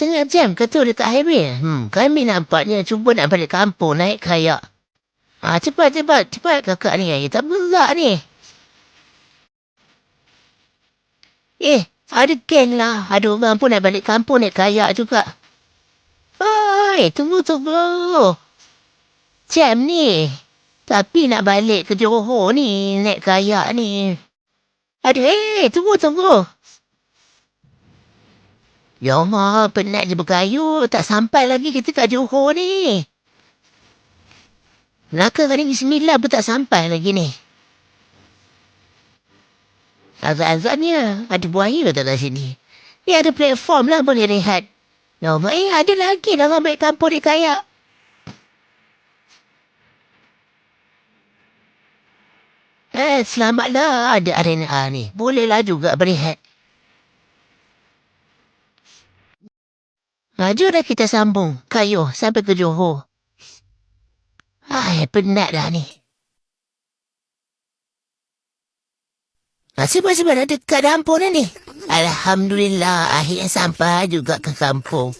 Setengah jam ke tu dekat highway? Hmm, kami nampaknya cuba nak balik kampung naik kayak. Ah, cepat, cepat, cepat kakak ni. Eh, tak berat ni. Eh, ada Ken lah. Ada orang pun nak balik kampung naik kayak juga. Hai, tunggu, tunggu. Jam ni. Tapi nak balik ke Johor ni, naik kayak ni. Aduh, eh, tunggu, tunggu. Ya Allah, penat je berkayu. Tak sampai lagi kita kat Johor ni. Melaka kali sembilan pun tak sampai lagi ni. Azan-azannya ada buaya tak kat sini. Ni ada platform lah boleh rehat. Ya Allah, eh ada lagi lah orang baik kampung di kayak. Eh, selamatlah ada arena A ni. Bolehlah juga berehat. Maju dah kita sambung. Kayu sampai ke Johor. Ay, penat dah ni. Masih masih berada dekat kampung ni. Alhamdulillah, akhirnya sampai juga ke kampung.